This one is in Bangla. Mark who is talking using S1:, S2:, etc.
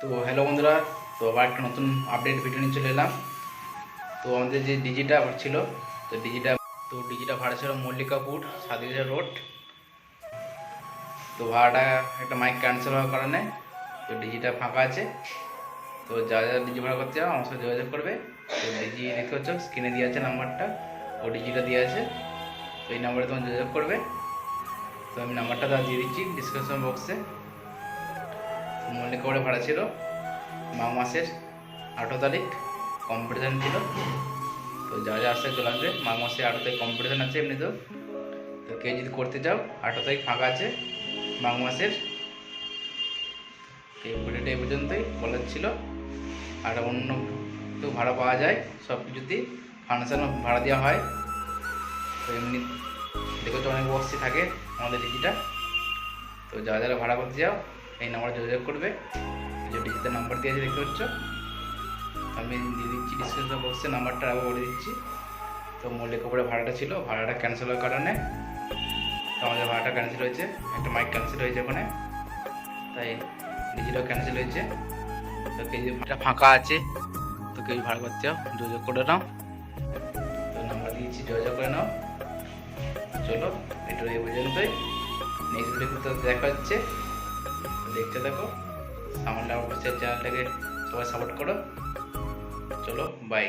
S1: তো হ্যালো বন্ধুরা, তো আবার একটা নতুন আপডেট ভিডিও নিয়ে চলে এলাম। তো আমাদের যে ডিজিটা ছিল, তো ডিজিটা তো ডিজিটা ভাড়া ছিল মল্লিকাপুর সাদিজা রোড। তো ভাড়াটা একটা মাইক ক্যান্সেল হওয়ার কারণে, তো ডিজিটা ফাঁকা আছে। তো যা যা ডিজি ভাড়া করতে চাও, আমার যোগাযোগ করবে। তো ডিজি দেখতে পাচ্ছ স্ক্রিনে দিয়ে আছে নাম্বারটা ও ডিজিটা দিয়ে আছে। তো এই নাম্বারে তোমার যোগাযোগ করবে। তো আমি নাম্বারটা দিয়ে দিচ্ছি ডিসক্রিপশন বক্সে মল্লিকা করে ভাড়া ছিল। মাঘ মাসের আঠেরো তারিখ কম্পিটিশান ছিল। তো যা যা আসতে চলে আসবে, মাঘ মাসে আঠেরো তারিখ কম্পিটিশান আছে এমনিতেও। তো কেউ যদি করতে চাও, আঠেরো তারিখ ফাঁকা আছে মাঘ মাসের। এই ভিডিওটা এই পর্যন্তই বলার ছিল। আর অন্য তো ভাড়া পাওয়া যায় সব কিছুতেই ফাংশানও ভাড়া দেওয়া হয়। তো এমনি দেখেছ অনেক বক্সই থাকে আমাদের ডিজিটা তো যারা যারা ভাড়া করতে যাও এই নাম্বারে যোগাযোগ করবে। ডিজিতে নাম্বার দিয়ে দেখতে পাচ্ছ, আমি দিয়ে দিচ্ছি ডিসক্রিপশন বক্সে নাম্বারটা আবার বলে দিচ্ছি। তো মল্লিক উপরে ভাড়াটা ছিল, ভাড়াটা ক্যান্সেল হওয়ার কারণে তো আমাদের ভাড়াটা ক্যান্সেল হয়েছে, একটা মাইক ক্যান্সেল হয়েছে ওখানে। তাই ডিজিটাও ক্যান্সেল হয়েছে। তো ভাড়া ফাঁকা আছে, তো কেউ ভাড়া করতে চাও, যোগাযোগ করে নাও। তো নাম্বার দিয়েছি, যোগাযোগ করে নাও। চলো এটা এই পর্যন্তই নেক্সট ভিডিওতে দেখা হচ্ছে। দেখতে থাকো। সামান্য অবশ্যই চ্যানেলটাকে সবাই সাপোর্ট করো। চলো বাই